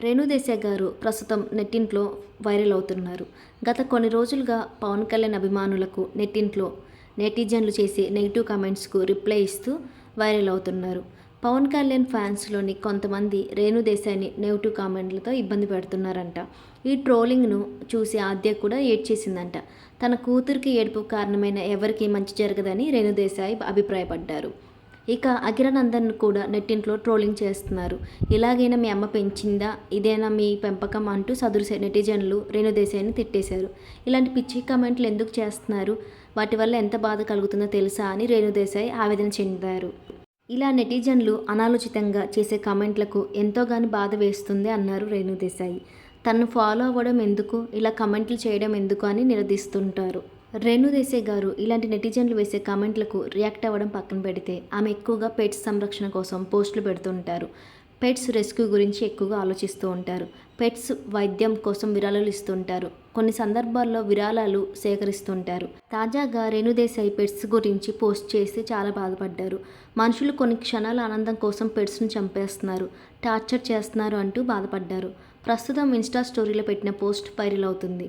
రేణుదేశాయ్ గారు ప్రస్తుతం నెట్టింట్లో వైరల్ అవుతున్నారు. గత కొన్ని రోజులుగా పవన్ కళ్యాణ్ అభిమానులకు నెట్టింట్లో నెటిజన్లు చేసే నెగిటివ్ కామెంట్స్కు రిప్లై ఇస్తూ వైరల్ అవుతున్నారు. పవన్ కళ్యాణ్ ఫ్యాన్స్లోని కొంతమంది రేణుదేశాయ్ని నెగిటివ్ కామెంట్లతో ఇబ్బంది పెడుతున్నారంట. ఈ ట్రోలింగ్ను చూసి ఆద్య కూడా ఏడ్చేసిందంట. తన కూతురికి ఏడుపు కారణమైన ఎవరికీ మంచి జరగదని రేణుదేశాయ్ అభిప్రాయపడ్డారు. ఇక అఖిరానందన్ కూడా నెట్టింట్లో ట్రోలింగ్ చేస్తున్నారు. ఇలాగైనా మీ అమ్మ పెంచిందా? ఇదేనా మీ పెంపకం అంటూ సదురు నెటిజన్లు రేణుదేశాయిని తిట్టేశారు. ఇలాంటి పిచ్చి కామెంట్లు ఎందుకు చేస్తున్నారు? వాటి వల్ల ఎంత బాధ కలుగుతుందో తెలుసా అని రేణుదేశాయ్ ఆవేదన చెందారు. ఇలా నెటిజన్లు అనాలోచితంగా చేసే కామెంట్లకు ఎంతోగాని బాధ వేస్తుంది అన్నారు రేణుదేశాయి తను ఫాలో అవ్వడం ఎందుకు? ఇలా కమెంట్లు చేయడం ఎందుకు అని నిలదీస్తుంటారు. రేణుదేశాయ్ గారు ఇలాంటి నెటిజన్లు వేసే కామెంట్లకు రియాక్ట్ అవ్వడం పక్కన పెడితే ఆమె ఎక్కువగా పెట్స్ సంరక్షణ కోసం పోస్టులు పెడుతుంటారు పెట్స్ రెస్క్యూ గురించి ఎక్కువగా ఆలోచిస్తూ ఉంటారు. పెట్స్ వైద్యం కోసం విరాళాలు ఇస్తుంటారు కొన్ని సందర్భాల్లో విరాళాలు సేకరిస్తుంటారు తాజాగా రేణుదేశాయ్ పెట్స్ గురించి పోస్ట్ చేసి చాలా బాధపడ్డారు. మనుషులు కొన్ని క్షణాల ఆనందం కోసం పెట్స్ను చంపేస్తున్నారు. టార్చర్ చేస్తున్నారు అంటూ బాధపడ్డారు. ప్రస్తుతం ఇన్స్టా స్టోరీలో పెట్టిన పోస్ట్ వైరల్ అవుతుంది.